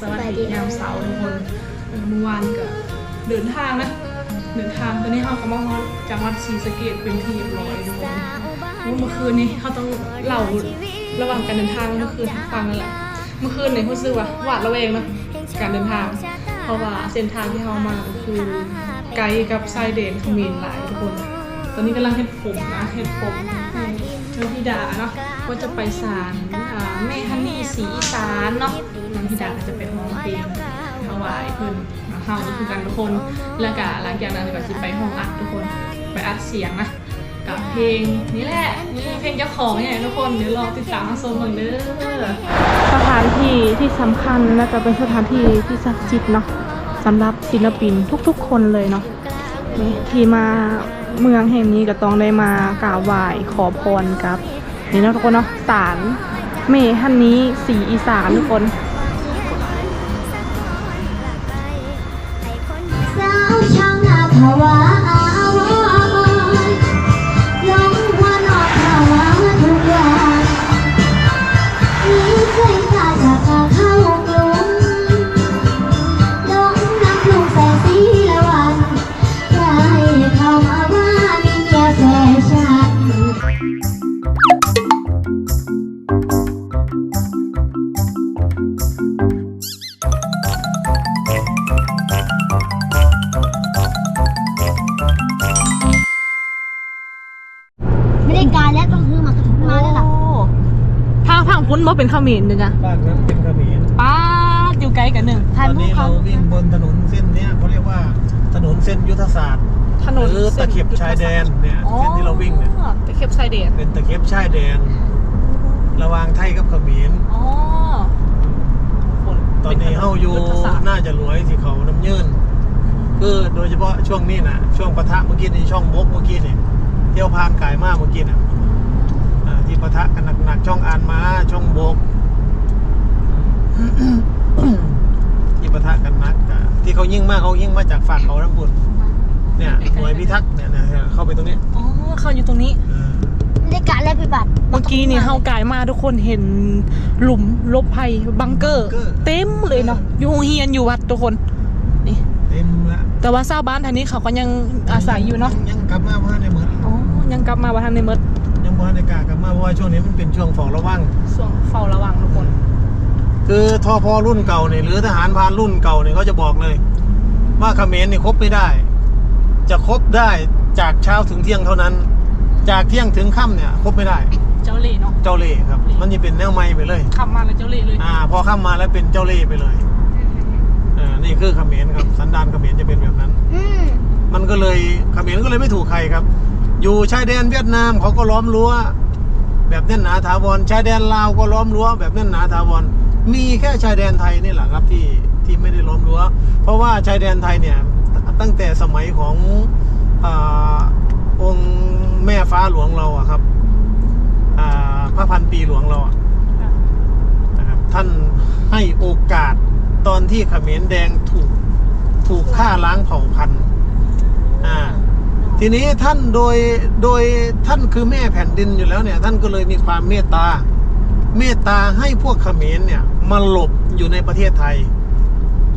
สวัสดียามเสาร์ทุกคนเมื่อวานก็เดินทางนะเดินทางตอนนี้เขาก็มาฮอดจังหวัดศรีสะเกษเป็นที่เรียบร้อยทุกคนเมื่อคืนนี้เขาต้องเล่าระหว่างการเดินทางเมื่อคืนฟังนั่นแหละเมื่อคืนเนี่ยรู้สึกว่าหวาดระแวงนะการเดินทาง เพราะว่าเส้นทางที่เขามาคือไกลกับชายแดนขมรหลายทุกคนตอนนี้กำลังเฮ็ดผมนะเฮ็ดผมให้เจ้าธิดาเนาะว่าจะไปศาลแม่ฮันนี่สีอีสานเนาะ ธิดาก็จะเป็นห้องเพลงถวายเพิ่นเฮาคือกันทุกคน แล้วก็หลังจากนั้นก็สิไปห้องอัดทุกคนไปอัดเสียงนะกับเพลงนี่แหละนี่เพลงเจ้าของเนี่ยทุกคนเดี๋ยวรอติดตามชมกันเด้อสถานที่ที่สำคัญและก็เป็นสถานที่ที่ศักดิ์สิทธิ์เนาะสำหรับศิลปินทุกๆ คนเลยเนาะที่มาเมืองแห่งนี้ก็ต้องได้มากราบไหว้ขอพรกับนี่นะทุกคนเนาะศาลเมฮันนี้สีอีสานทุกคน บ้านนั้นเป็นเขมรป้าดอยู่ไกลกันหนึ่งตอนนี้เราวิ่งบนถนนเส้นเนี้ยเขาเรียกว่าถนนเส้นยุทธศาสตร์ถนนหรือตะเข็บชายแดนเนี่ยเส้นที่เราวิ่งเนี่ย อ๋อตะเข็บชายแดนเป็นตะเข็บชายแดน ระหว่างไทยกับเขมรอ๋อคนตอนนี้เฮาอยู่ยุทธศาสตร์น่าจะรวยที่เขาน้ำยืนคือโดยเฉพาะช่วงนี้นะช่วงปะทะเมื่อกี้นี่ช่องบกเมื่อกี้นี่เที่ยวพานกายมากเมื่อกี้น่ะอ่าที่ปะทะกันหนักๆช่องอานม้าช่องบก ที่ปะทะกันนักอะที่เขายิ่งมากเขายิ่งมาจากฝากเขาทั้งบุญเนี่ยหน่วยพิทักษ์เนี่ยเนี่ยเข้าไปตรงนี้อ๋อเขาอยู่ตรงนี้ เออไม่ได้การแล้วไปบัตรเมื่อกี้นี่เฮากายมาทุกคนเห็นหลุมหลบภัยบังเกอร์ เต็มเลยเนาะอยู่เฮียนอยู่วัดทุกคน นี่ เต็มละแต่ว่าชาวบ้านทางนี้เขาก็ยังอาศัยอยู่เนาะยังกลับมาเพราะในเหมือนอ๋อยังกลับมาว่าทางในเมดยังเพราะในกล้ากลับมาเพราะว่าช่วงนี้มันเป็นช่วงฝอระวังส่วนเฝ้าระวังทุก คนคือทอพอรุ่นเก่าเนี่ยหรือทหารพรานรุ่นเก่าเนี่ยเขาจะบอกเลย ว่าเขมรเนี่ยครบไม่ได้ จะครบได้จากเช้าถึงเที่ยงเท่านั้น จากเที่ยงถึงค่ำเนี่ยครบไม่ได้ เจ้าเล่ห์เนาะ เจ้าเล่ห์ครับ มันจะเป็นแนวไม้ไปเลยขับมาแล้วเจ้าเล่ห์เลยอ่าพอค่ำมาแล้วเป็นเจ้าเล่ห์ไปเลยอ่านี่คือเขมรครับสันดานเขมรจะเป็นแบบนั้น อืมมันก็เลยเขมรก็เลยไม่ถูกใครครับ อยู่ชายแดนเวียดนามเขาก็ล้อมรั้ว แบบแน่นหนาถาวรชายแดนลาวก็ล้อมรั้วแบบแน่นหนาถาวร มีแค่ชายแดนไทยนี่แหละครับที่ที่ไม่ได้ล้อมรั้ว เพราะว่าชายแดนไทยเนี่ยตั้งแต่สมัยของอองค์แม่ฟ้าหลวงเราอะครับพระพันปีหลวงเราอะนะครับท่านให้โอกาสตอนที่เขมรแดงถูกถูกฆ่าล้างเผ่าพันธุ์อ่าทีนี้ท่านโดยโดยท่านคือแม่แผ่นดินอยู่แล้วเนี่ย ท่านก็เลยมีความเมตตา เมตตาให้พวกเขมรเนี่ย มาหลบอยู่ในประเทศไทย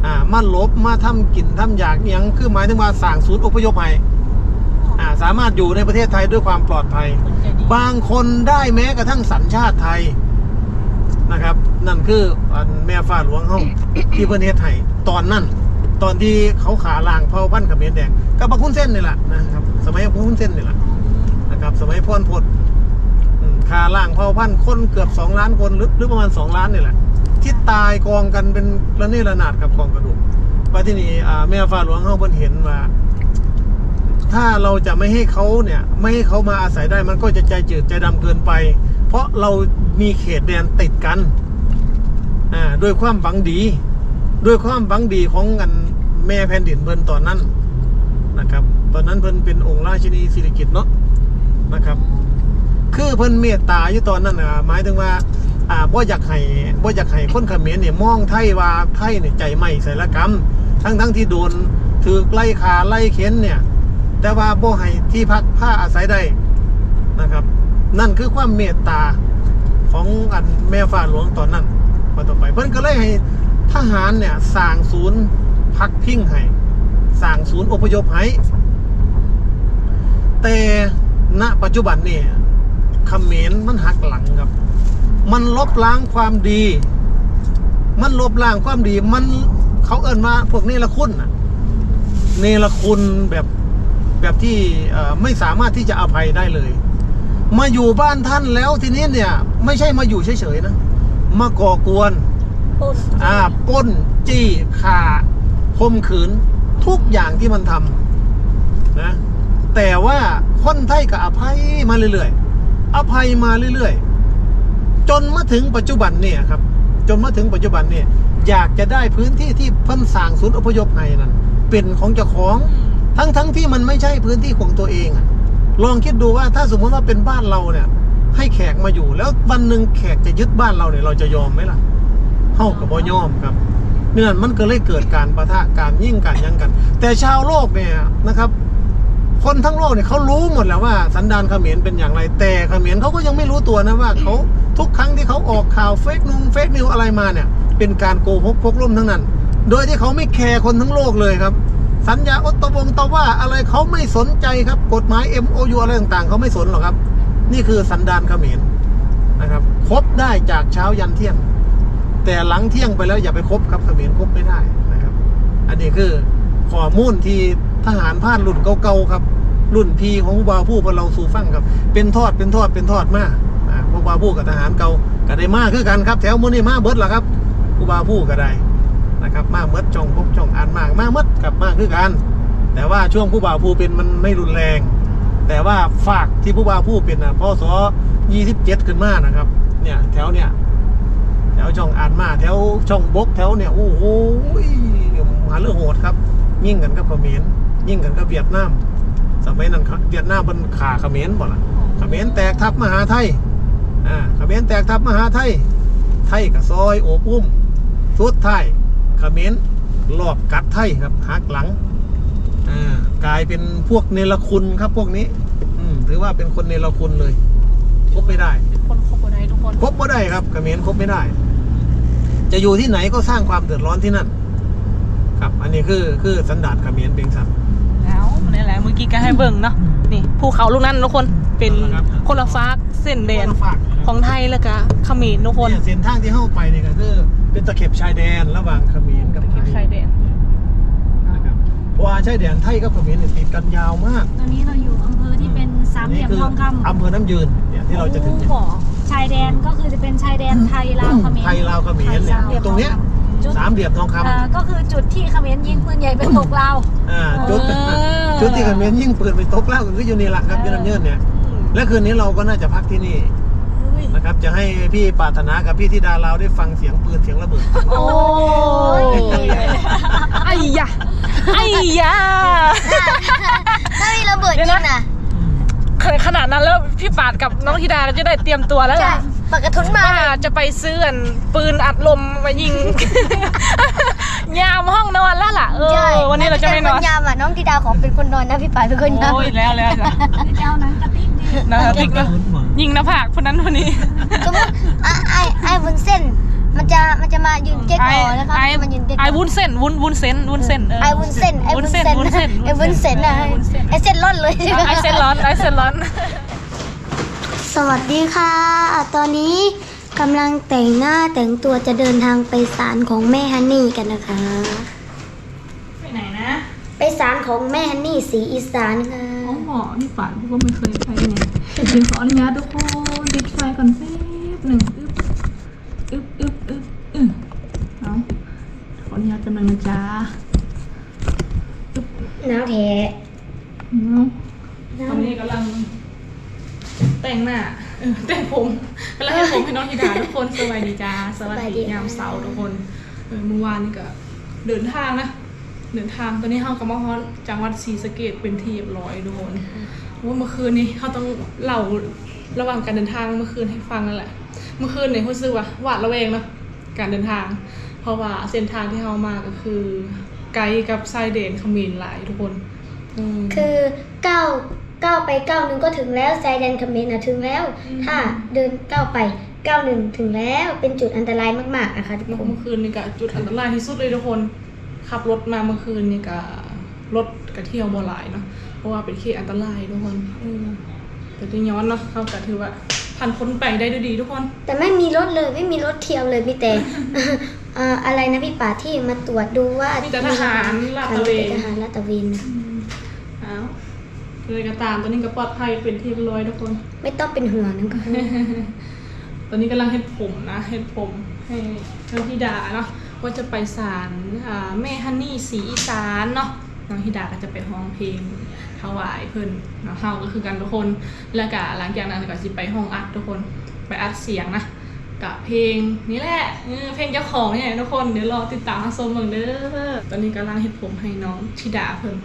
อ่า มาหลบมาทำกินทำอยากอหยังคือหมายถึงว่าสั่งศูนย์อพยพให้อ่า สามารถอยู่ในประเทศไทยด้วยความปลอดภัยคนใจดีบางคนได้แม้กระทั่งสัญชาติไทยนะครับ นั่นคืออันแม่ฟ้าหลวงเฮาที่เพิ่นเฮ็ดให้ตอนนั้น ตอนที่เขาขาล่างเผ่าพันธุ์เขมรแดงก็บักคุ้นเส้นนี่แหละนะครับสมัยบักคุ้นเส้นนี่แหละนะครับสมัยพ่อนพดอืมขาล่างเผ่าพันธุ์คนเกือบสองล้านคนหรือหรือประมาณสองล้านนี่แหละ ที่ตายกองกันเป็นระเนระนาดกับกองกระดูกว่าที่นี่แม่ฟ้าหลวงเฮาเพิ่นเห็นว่าถ้าเราจะไม่ให้เขาเนี่ย ไม่ให้เขามาอาศัยได้มันก็จะใจจืดใจดำเกินไป เพราะเรามีเขตแดนติดกันอ่าด้วยความหวังดี ด้วยความหวังดีของกันแม่แผ่นดินเพิ่นตอนนั้นนะครับ ตอนนั้นเพิ่นเป็นองค์ราชินีสิริกิตเนาะนะครับ คือเพิ่นเมตตาอยู่ตอนนั้นนะหมายถึงว่า อ่าบ่อยากให้บ่อยากให้คนเขมรเนี่ยมองไทยว่าไทยเนี่ยใจไม่ใส่ละกรรม ทั้งทั้งที่โดนถือไล่ขาไล่เข็นเนี่ย แต่ว่าบ่ให้ที่พักผ้าอาศัยได้นะครับ นั่นคือความเมตตาของอันแม่ฟ้าหลวงตอนนั้นพอต่อไป เพิ่นก็เลยให้ทหารเนี่ยสร้างศูนย์พักพิงให้สร้างศูนย์อพยพให้แต่ณปัจจุบันเนี่ยเขมรมันหักหลังครับ มันลบล้างความดี มันลบล้างความดี มันเขาเอิ้นว่าพวกนี้ละคุณน่ะเนรคุณแบบแบบที่เอ่อไม่สามารถที่จะอภัยได้เลย มาอยู่บ้านท่านแล้วทีนี้เนี่ย ไม่ใช่มาอยู่เฉยๆนะมาก่อกวนปุ่นอ่าปล้นจี้ข่าคมขืน ทุกอย่างที่มันทำนะแต่ว่าคนไทยก็อภัยมาเรื่อยๆ อภัยมาเรื่อยๆ จนมาถึงปัจจุบันเนี่ยครับ จนมาถึงปัจจุบันเนี่ยอยากจะได้พื้นที่ที่เพิ่นสร้างศูนย์อพยพให้นั้นเป็นของเจ้าของทั้งทั้งที่มันไม่ใช่พื้นที่ของตัวเองอะลองคิดดูว่าถ้าสมมติว่าเป็นบ้านเราเนี่ย ให้แขกมาอยู่ แล้ววันหนึ่งแขกจะยึดบ้านเราเนี่ยเราจะยอมไหมล่ะเฮากับบ่ยอมครับเนี่ยมันก็เลยเกิดการประทะการยิ่งกันยังกัน แต่ชาวโลกเนี่ยนะครับ คนทั้งโลกเนี่ยเขารู้หมดแล้วว่าสันดานเขมรเป็นอย่างไร แต่เขมรเขาก็ยังไม่รู้ตัวนะว่าเขาทุกครั้งที่เขาออกข่าวเฟกนุงเฟกนิวอะไรมาเนี่ย เป็นการโกหกพกล่มทั้งนั้น โดยที่เขาไม่แคร์คนทั้งโลกเลยครับ สัญญาอตตวงตะว่าอะไรเขาไม่สนใจครับ กฎหมาย MOU อะไรต่างๆเขาไม่สนหรอกครับ นี่คือสันดานเขมรนะครับคบได้จากเช้ายันเที่ยง แต่หลังเที่ยงไปแล้วอย่าไปคบครับเขมรคบไม่ได้นะครับ อันนี้คือข้อมูลที่ทหารผ่านรุ่นเก่าๆครับ รุ่นพีของผู้บาวผู้พวกเราสู่ฟังครับ เป็นทอดเป็นทอดเป็นทอดมาอ่าผู้บาวผู้กับทหารเก่าก็ได้มาคือกันครับ แถวมือนี่มาเบิดล่ะครับผู้บาวผู้ก็ได้นะครับมาเมดช่องพบช่องอ่านมากมาเมดกลับมาคือกัน แต่ว่าช่วงผู้บ่าวผู้เป็นมันไม่รุนแรง แต่ว่าฝากที่ผู้บ่าวผู้เป็นนะพศยี่สิบเจ็ดขึ้นมานะครับ เนี่ยแถวเนี่ยแถวช่องอ่านมาแถวช่องบกแถวเนี่ยโอ้โหหาเรื่องโหดครับ ยิ่งกันกับเขมรยิ่งกันกับเวียดนาม สมัยนั้นครับเวียดนามมันขาเขมรบ่ล่ะเขมรแตกทับมหาไทยอ่าเขมรแตกทับมหาไทย ไทยกับซอยโอบอุ้มสุดท้ายเขมรรอบกัดไทยครับหักหลังอ่ากลายเป็นพวกเนรคุณครับพวกนี้อืมถือว่าเป็นคนเนรคุณเลยคบไม่ได้เป็นคนคบกันได้ทุกคนคบไม่ได้ครับเขมรคบไม่ได้ จะอยู่ที่ไหนก็สร้างความเดือดร้อนที่นั่น ครับ อันนี้คือคือสันดานเขมรเป็นสัตว์แล้ว นี่แหละเมื่อกี้ก็ให้เบิ่งเนาะนี่ภูเขาลูกนั้นทุกคนเป็นครับคนละฟากเส้นแดนฝากนะครับของไทยแล้วก็เขมรทุกคนเนี่ยเส้นทางที่เข้าไปเนี่ยก็คือเป็นตะเข็บชายแดนระหว่างเขมรกับไทยชายแดนนะครับเพราะว่าชายแดนไทยกับเขมรเนี่ยติดกันยาวมาก ตอนนี้เราอยู่อำเภอที่เป็นสามเหลี่ยมนี่คืทองคำอำเภอน้ำยืนเนี่ยที่เราจะถึงเนี่ยโอ้โหชายแดนก็คือจะเป็นชายแดนไทยลาวเขมรไทยลาวเขมรเนี่ยสามเหลี่ยมตรงเนี้ย จุดสามเหลี่ยมทองคำเอ่อก็คือจุดที่เขมรยิงปืนใหญ่เป็นตกลาวอ่าจุดเออจุดที่เขมรยิ่งปืนไปตกเล่าก็คืออยู่นี่แหละครับอยูน้ำยืนเนี่ยและคืนนี้เราก็น่าจะพักที่นี่นะครับ จะให้พี่ปรารถนากับพี่ธิดาเราได้ฟังเสียงปืนเสียงระเบิด โอ้ยไอ้ยะไอ้ยะ ถ้ามีระเบิดเดี๋ยิยวงนะน่ะขนาดนั้นแล้วพี่ปาดกับน้องธิดาก็จะได้เตรียมตัวแล้วใช่ล่ะ ปากกระทุนมาว่าจะไปซื้ออันปืนอัดลมมายิง ยามห้องนอนแล้วล่ะเอใช่อวันนี้เราจะไม่นอนคยามอะน้องธิดาขอเป็นคนนอนนะพี่ปายเป็นคนนอนโอ้ยแล้วแล้วจ้ะเจ้านั้นกระติกดินะครับติ๊กนะยิงหน้าผากคนนั้นคนนี้สมมติอะไอ้ไอ้วุ้นเส้น มันจะมันจะมายืนเก๊กไอ้คอนะคะไอ้มันยืนเก๊กคไอ้วุ้นเส้นวุ้นวุ้นเส้นวุ้นเส้นไอ้วุ้นเส้นไอ้วุ้นเส้นวุ้นเส้นไอ้วุ้นเส้นนะวุ้นเส้นไอ้เส้นร่อนเลยไอ้เส้นร้อนไอ้เส้นร้อน สวัสดีค่ะ ตอนนี้กำลังแต่งหน้าแต่งตัวจะเดินทางไปศาลของแม่ฮันนี่กันนะคะ ไปไหนนะ ไปศาลของแม่ฮันนี่สีอีสานค่ะอ๋อหมอนี่ฝันพวกก็ไม่เคยไปเนี่ยเดี๋ยวขออนุญาตทุกคนดิดไฟก่อนแป๊บหนึ่งอึ๊บอึ๊บอึ๊บอึ๊บอึ๊บเอาขออนุญาตกำลังนะจ๊ะหนาวแท้เอาตอนนี้กำลัง แต่งหน้าเออแต่งผมกำลังให้ผมให้น้องธิดาทุกคนสวัสดีจ้าสวัสดียามเสาร์ทุกคนเออเมื่อวานนี่ก็เดินทางนะเดินทางตอนนี้เฮากำลังฮอดจังหวัดศรีสะเกดเป็นที่เรียบร้อยทุกคนว่าเมื่อคืนนี้เขาต้องเล่าระหว่างการเดินทางเมื่อคืนให้ฟังนั่นแหละ เมื่อคืนเนี่ยรู้สึกว่าหวาดระแวงเนาะการเดินทาง เพราะว่าเส้นทางที่เฮามาก็คือ ไกลกับชายแดนเขมรหลายทุกคนอืมคือก้าว ก้าวไปก้าวหนึงก็ถึงแล้วชายแดนเขมรนะถึงแล้ว อืม ถ้าเดินก้าวไป91ถึงแล้วเป็นจุดอันตรายมากๆนะคะทุกคนเมื่อคืนนี่ก็จุดอันตรายที่สุดเลยทุกคน ขับรถมาเมื่อคืนนี่ก็รถกระเที่ยวบ่หลายเนาะเพราะว่าเป็นเขตอันตรายทุกคนเออแต่ที่ย้อนเนาะเขาก็ถือว่าผ่านพ้นไปได้ด้วยดีทุกคน แต่ไม่มีรถเลยไม่มีรถเที่ยวเลยมีแต่ เอ่ออะไรนะพี่ป่าที่มาตรวจดูว่ามีแต่ทหารลาดตระเวน มีแต่ทหารลาดตระเวนนะอ้าว เลยก็ตามตอนนี้ก็ปลอดภัยเป็นที่เรียบร้อยทุกคน ไม่ต้องเป็นห่วงนะคะตอนนี้กำลังเฮ็ดผมนะเฮ็ดผมให้เจ้าธิดาเนาะว่าจะไปศาลอ่าแม่ฮันนี่สีอีสานเนาะน้องธิดาก็จะไปร้องเพลงถวายเพิ่นเนาะเฮาก็คือกันทุกคนแล้วก็หลังจากนั้นก็สิไปห้องอัดทุกคนไปอัดเสียงนะกับเพลงนี่แหละเออเพลงเจ้าของเนี่ยทุกคนเดี๋ยวรอติดตามรับชมเบิ่งเด้อตอนนี้กำลังเฮ็ดผมให้น้องธิดาเพิ่น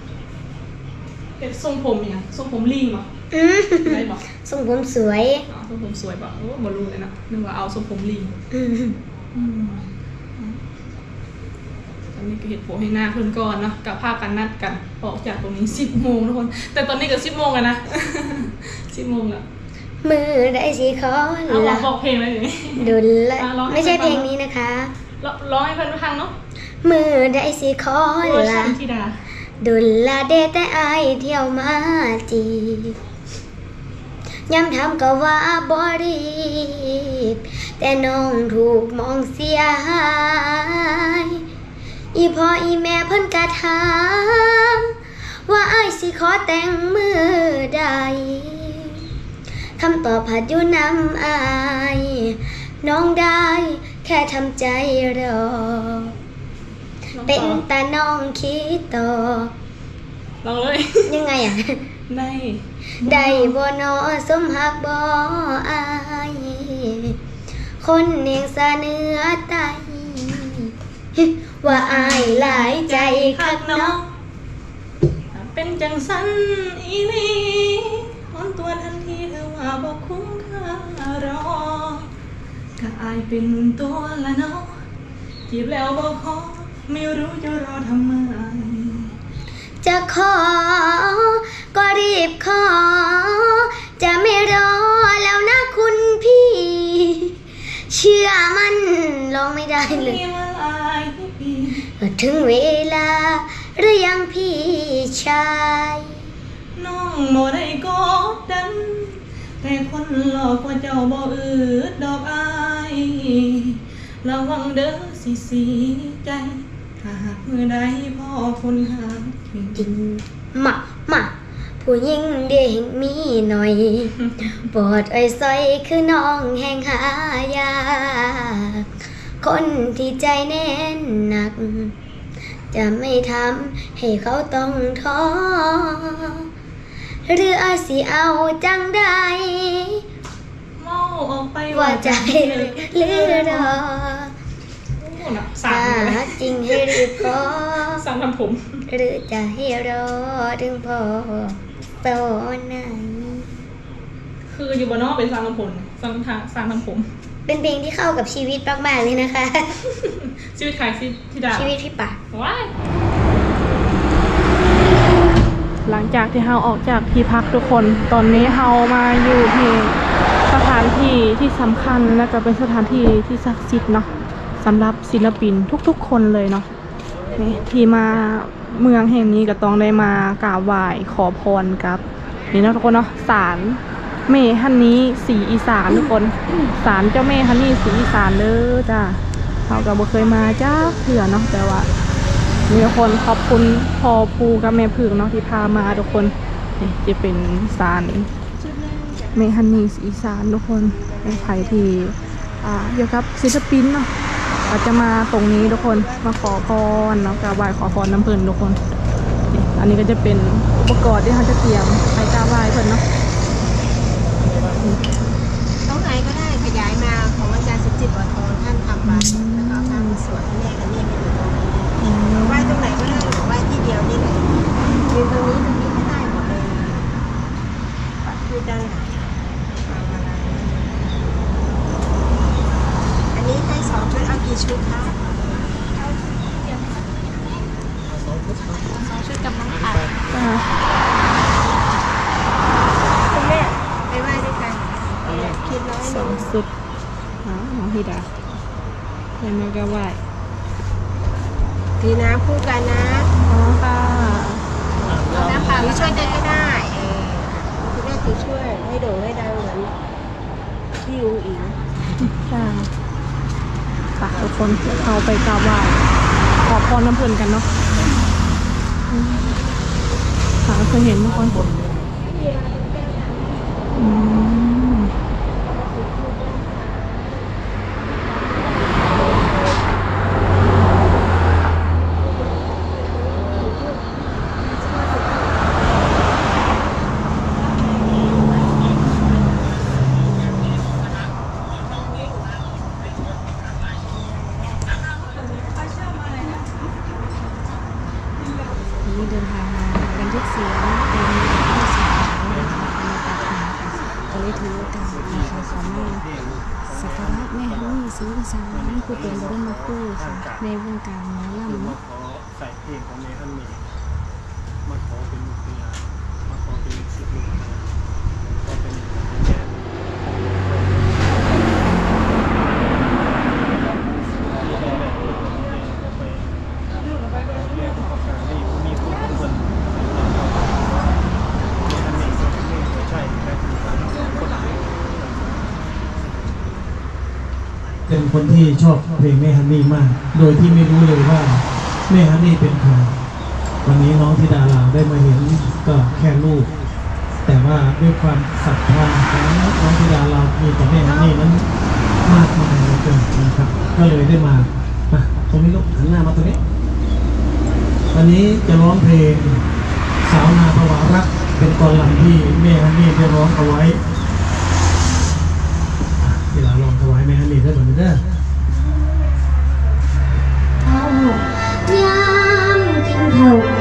เฮ็ดทรงผมอีหยังทรงผมลิงเหรออืมได้บ่ทรงผมสวย อ๋อทรงผมสวยบ่โอ้บ่รู้เลยนะนึกว่าเอาทรงผมลิงอืมอืมตอนนี้ก็เห็ดโผให้หน้าเพื่อนก่อนเนาะกับภาพกันนัดกันออกจากตรงนี้สิบโมงทุกคน แต่ตอนนี้ก็สิบโมงแล้วนะสิบโมงแล้วมือได้สีขอเอาลอละงบอกเพลงเลยเดี๋ยวนี้ดุลละอะร้องให้ไม่ใช่ฟัเพงลงนี้นะคะร้องร้องให้เพื่อนฟังเนาะมือได้สีขอเวอร์ชัละนธิ ดุลละเดแต่อายเที่ยวมาจีย้ำทำก็ว่าบรีบ แต่น้องถูกมองเสียหาย อีพ่ออีแม่เพิ่นกะถามว่าอายสิขอแต่งมือใดคำตอบผัดอยู่นำอาย น้องได้แค่ทำใจรอ เป็นต่อตาน้องคิดต่อลองเลย ยังไงอะ ได้ได้บ่นอสมหักบ่อายคนเนียงสาเนื้อไตว่าอายหลายใจคักเนาะเป็นจังสันอีนี่หอนตัวทันทีเธอว่าบอกคุ้มค่ารอก็อายเป็นตัวละเนาะจีบแล้วบอกขอ ไม่รู้จะรอทำไม จะขอ ก็รีบขอ จะไม่รอแล้วนะคุณพี่ เชื่อมันลองไม่ได้เลย ถึงเวลาหรือยังพี่ชาย น้องบ่ได้กดดัน แต่คนหลอกว่าเจ้าบ่อืดดอกอายระวังเด้อสิเสียใจ ถ้าหากมือใดพ่อคนหาถึงจริงมามาผู้หญิงเด็กมีหน่อยปวดไอ้ซอยคือน้องแห่งหายากคนที่ใจแน่นหนัก จะไม่ทำให้เขาต้องท้อหรืออาสิเอาจังใดเมาออกไปว่าใจหรือรอ โอ้น่ะสั่ถ้างเลยหากจริงให้รีบขอสั่งทำผม หรือจะให้รอถึงพอตอนไหน คืออยู่บนนอกเป็นสั่งทำผมสั่งทางสั่งทำผม เป็นเพลงที่เข้ากับชีวิตมากๆเลยนะคะ ชีวิตใครสิที่ดาชีวิตพี่ปักว้ายหลังจากที่เฮาออกจากที่พักทุกคน ตอนนี้เฮามาอยู่ที่สถานที่ที่สำคัญและก็เป็นสถานที่ที่ศักดิ์สิทธิ์เนาะ สำหรับศิลปินทุกๆ คนเลยเนาะนี่ที่มาเมืองแห่งนี้ก็ต้องได้มากราบไหว้ขอพรกับนี่นะทุกคนเนาะศาลแม่ฮันนี้สีอีสานทุกคนศาลเจ้าแม่ฮันนี่สีอีสานเด้อจ้าเราก็บ่เคยมาจ้าเถื่อเนาะแต่ว่ามีคนขอบคุณพ่อภูกับแม่พึ่งเนาะที่พามาทุกคนนี่จะเป็นสารเมฮันนีอีสานทุกคนเป็นไผ่ที่อ่าเกี่ยวกับศิลปินเนาะ อาจจะมาตรงนี้ทุกคนมาขอพรเนาะกราบไหว้ขอพรน้ำเพลินทุกคน อันนี้ก็จะเป็นอุปกรณ์ที่เขาจะเตรียมไปกราบไหว้เพิ่นเนาะตรงไหนก็ได้ขยายมาของอาจารย์สุจิตวัฒนท่านทำมาแล้วก็เอาทำสวนแม่กันนี่มาอยู่ตรงนี้ไหว้ตรงไหนก็ได้หรือไหว้ที่เดียวนี่แหละยืนตรงนี้ตรงนี้ก็ได้หมดเลยปัดที่ด้านหลังอะไรอันนี้ให้สองชุดเอากี่ชุดคะสองชุดกับน้องผัด อ่า คุณแม่ไปไหว้ด้วยกันคิดน้อยห ส นึ่ อง งสุด ธิดาเห็นมาก็ไหวทีน้ำคู่กันนะอ๋อค่ะถือช่วยกันก็ได้เออคุณแม่ถือช่วย ให้โด่งให้ดังเหมือนพี่อูอิงค่ะฝากทุกคนเอาไปกราบไหว้ขอพรน้ำเพลินกันเนาะอืมค่ะเคยเห็นเมื่อก่อนอืม วันนี้เดินทางมาบันทึกเสียงเป็นผู้เสียหายนะคะในปากหาก็เลยถือโอกาสนะคะขอมาสักการะแม่ฮันนี่ ศรีอีสานผู้เป็นบรมครูค่ะในวงการหมอลำมาเนาะขอใส่เพลงของเมฮันนี่มาขอเป็นลูกเรือมาขอเป็นลูกศิษย์ลูกหาขอเป็นแม่มีผู้คนใช่แม่คน เป็น คนที่ชอบเพลงแม่ฮันนี่มาก โดยที่ไม่รู้เลยว่าแม่ฮันนี่เป็นใคร วันนี้น้องธิดาลาวได้มาเห็นก็แค่ลูก แต่ว่าด้วยความศรัทธาของน้องธิดาลาวมีต่อแม่ฮันนี่นั้นมากมายเหลือเกินนะครับ ก็เลยได้มามาตรงนี้ลูกหันหน้ามาตรงนี้วันนี้จะร้องเพลงสาวนาภาวารักเป็นตอนลังที่แม่ฮันนี่ได้ร้องเอาไว้ เวลาลองถวายแม่ฮันนี่ได้เห